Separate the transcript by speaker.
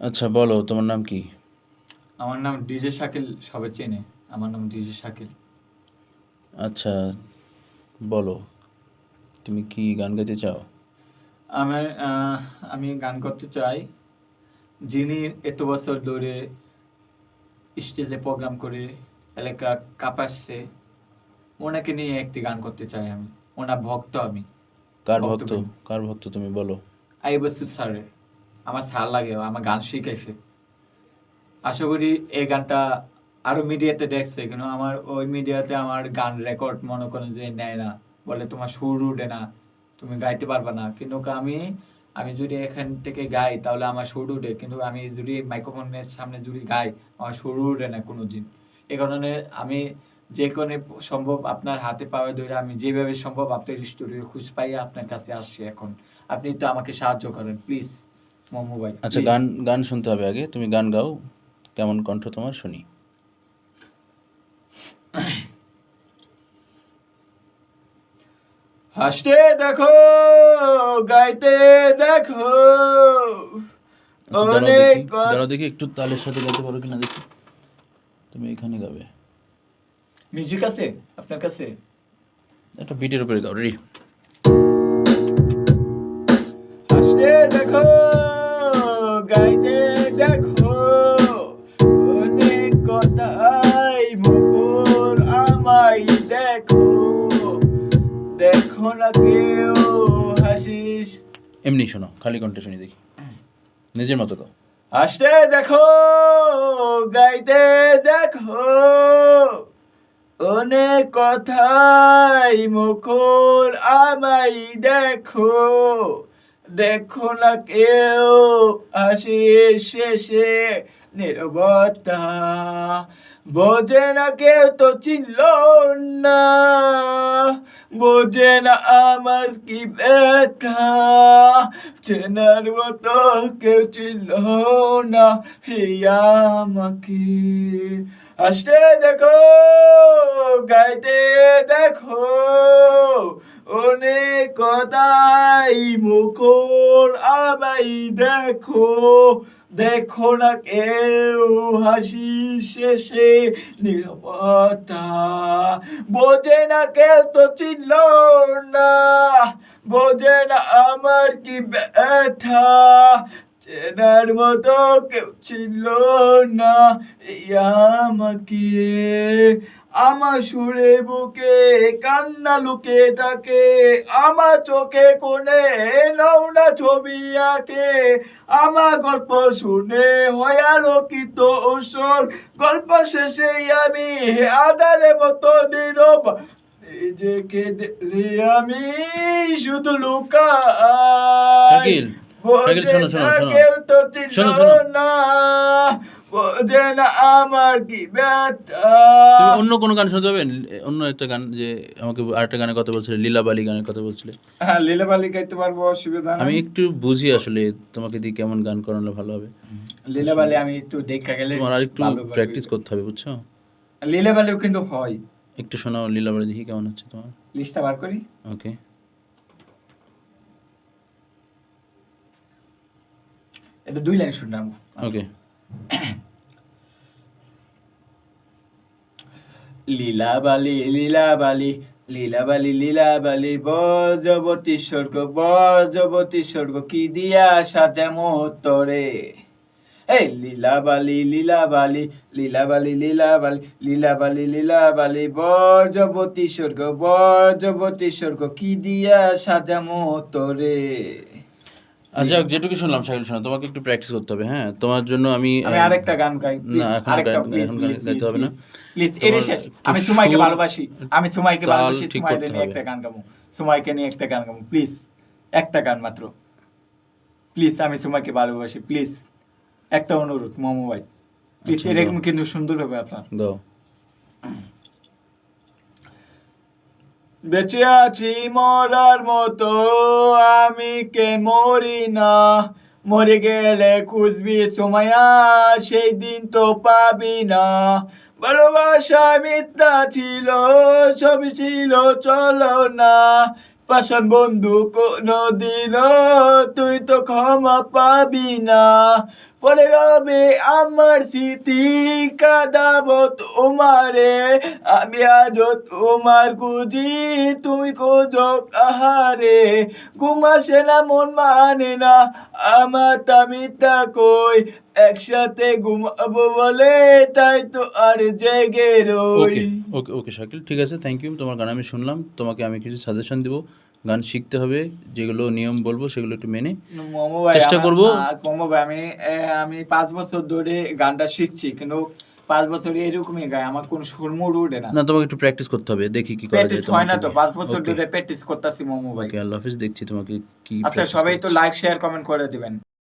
Speaker 1: আচ্ছা বলো তোমার নাম কি?
Speaker 2: আমার নাম ডিজে শাকিল সবাই চেনে। আমার নাম ডিজে শাকিল।
Speaker 1: আচ্ছা বলো তুমি কি গান গাইতে চাও?
Speaker 2: আমার আমি গান করতে চাই। যিনি এত বছর ধরে স্টেজে প্রোগ্রাম করে এলাকা কাঁপাচ্ছে ওনাকে নিয়ে একটি গান করতে চাই আমি। ওনার ভক্ত আমি।
Speaker 1: কার
Speaker 2: ভক্ত।
Speaker 1: কার ভক্ত তুমি বলো।
Speaker 2: আই বসুর স্যারের। আমার স্যার লাগে আমার গান শিখাইছে। আশা করি এই গানটা আরও মিডিয়াতে দেখছে কিন্তু আমার ওই মিডিয়াতে আমার গান রেকর্ড মনে করেন যে নেয় না, বলে তোমার সুর উঠে না, তুমি গাইতে পারবে না। কিন্তু আমি আমি যদি এখান থেকে গাই, তাহলে আমার সুর উঠে। কিন্তু আমি যদি মাইক্রোফোনের সামনে যদি গাই, আমার সুর উঠে না কোনোদিন। এই কারণে আমি যে কোনো সম্ভব আপনার হাতে পাওয়া ধরে আমি যেভাবে সম্ভব আপনার স্টুডিও খুঁজ পাই আপনার কাছে আসছি এখন। আপনি তো আমাকে সাহায্য করেন প্লিজ ভাই
Speaker 1: আচ্ছা গান গান শুনতে হবে আগে। তুমি গান গাও। কেমন কণ্ঠ তোমার? শুনি।
Speaker 2: হাসতে দেখো গাইতে দেখো। অনেক
Speaker 1: দেখি দাঁড়াও দেখি একটু তালের সাথে গাইতে পারো কিনা দেখি। তুমি এখানে গাবে।
Speaker 2: মিউজিক আছে? আপনার কাছে?
Speaker 1: একটা বিটের উপরে গাও রেডি
Speaker 2: হাসিস।
Speaker 1: এমনি শোনো খালি কণ্ঠে শুনি দেখি। নিজের মতো গাও
Speaker 2: আসতে দেখো গাইতে দেখো। অনেক কথাই মুখর আমাই দেখো। দেখো না কেউ আসে শেষে নিরবতা। বোঝে না কেউ তো চিনল না। বোঝে না আমার কি ব্যথা। চেনার মতো কেউ চিনল না। হিয়া আমাকে আসতে দেখো, গাইতে দেখো, অনেক কথাই মুখর আমাই দেখো। দেখো না কেউ হাসি শেষে নিরবতা। বোঝে না কেউ তো চিনল না, বোঝে না আমার কি ব্যথা। চেনার মতো কেউ ছিল না। আমাকে, আমার সুরে বুকে কান্না লুকে থাকে। আমার চোখে কোণে নৌনা ছবি আঁকে। আমার গল্প শুনে হয় আলোকিত ওসর গল্প শেষে আমি আদারে মতো দিরব নিজেকে আমি শুধু লুকা
Speaker 1: শাকিল, শোনো, শোনো, শোনো। শোনো, শোনো।
Speaker 2: বোঝে না আমার কি
Speaker 1: তুমি অন্য কোনো গান শুনতে পাবে? অন্য একটা গান যে আমাকে আরেকটা গানের কথা বলছিলে লীলাবালি গানের কথা বলছিলে।
Speaker 2: হ্যাঁ লীলাবালি গাইতে পারব অসুবিধা
Speaker 1: আমি একটু বুঝি আসলে তোমাকে দিয়ে কেমন গান করানো ভালো হবে।
Speaker 2: লীলাবালি আমি একটু দেখা গেলে
Speaker 1: তোমার আর একটু প্র্যাকটিস করতে হবে বুঝছ?
Speaker 2: লীলাবালিও কিন্তু হয়।
Speaker 1: একটু শোনাও লীলাবালি দেখি কেমন হচ্ছে তোমার।
Speaker 2: লিস্টটা বার করি।
Speaker 1: ওকে।
Speaker 2: এটা দুই লাইন শুনলাম
Speaker 1: ওকে
Speaker 2: লীলাবালি লীলাবালি লীলাবালি লীলাবালি বজবতী স্বর্গ বজবতী স্বর্গ কি দিয়া সাথে মোতরে এই লীলাবালি লীলাবালি লীলাবালি লীলাবালি লীলাবালি লীলাবালি বজবতী স্বর্গ বজবতী স্বর্গ কি দিয়া সাথে মোতরে
Speaker 1: আচ্ছা যেটুকু শুনলাম শাকিল শোনো তোমাকে একটু প্র্যাকটিস করতে হবে হ্যাঁ? তোমার জন্য আমি
Speaker 2: আমি আরেকটা গান গাই
Speaker 1: না,
Speaker 2: আরেকটা
Speaker 1: এখন গাইতে হবে না।
Speaker 2: প্লিজ এর শেষ আমি সুমাইকে ভালোবাসি আমি সুমাইকে ভালোবাসি সুমাইকে নিয়ে একটা গান গাবো সুমাইকে নিয়ে একটা গান গাবো প্লিজ একটা গান মাত্র। প্লিজ আমি সুমাইকে ভালোবাসি প্লিজ একটা অনুরোধ মোমো ভাই প্লিজ
Speaker 1: আচ্ছা,
Speaker 2: এরকম কিন্তু সুন্দর হবে আপনার।
Speaker 1: গাও
Speaker 2: বেঁচে আছি মরার মতো, আমি কে মরি না। মরে গেলে খুঁজবি সময়া সেই দিন তো পাবি না। ভালোবাসা মিথ্যা ছিল সবই ছিল, চলো না। পাশান বন্ধু কোনদিনও তুই তো ক্ষমা পাবি না। পরে রবে আমার স্মৃতি কাঁদাবো তোমারে আমি আজও তোমার খুঁজি, তুমি খোঁজো আহারে ঘুমাসে না, মন মানে না, আমার তামিটা কই, একসাথে ঘুমাবো বলে, তাই তো আর জেগে রই।
Speaker 1: ওকে ওকে শাকিল, ঠিক আছে থ্যাংক ইউ তোমার গান আমি শুনলাম, তোমাকে আমি কিছু সাজেশন দিব। গান শিখতে হবে যেগুলো নিয়ম বলব সেগুলো একটু মেনে চেষ্টা করব।
Speaker 2: করব। ভাই আমি আমি পাঁচ বছর ধরে গানটা শিখছি কিন্তু পাঁচ বছর এরকমই গায় আমার কোন সুরমুর উঠে না।
Speaker 1: না তোমাকে একটু প্র্যাকটিস করতে হবে দেখি কি করা যায়
Speaker 2: প্র্যাকটিস হয় না তো পাঁচ বছর ধরে প্র্যাকটিস করতেছি মোমো ভাই।
Speaker 1: ওকে আল্লাহ হাফেজ দেখছি তোমাকে কি
Speaker 2: আচ্ছা সবাই তো লাইক শেয়ার কমেন্ট করে দিবেন।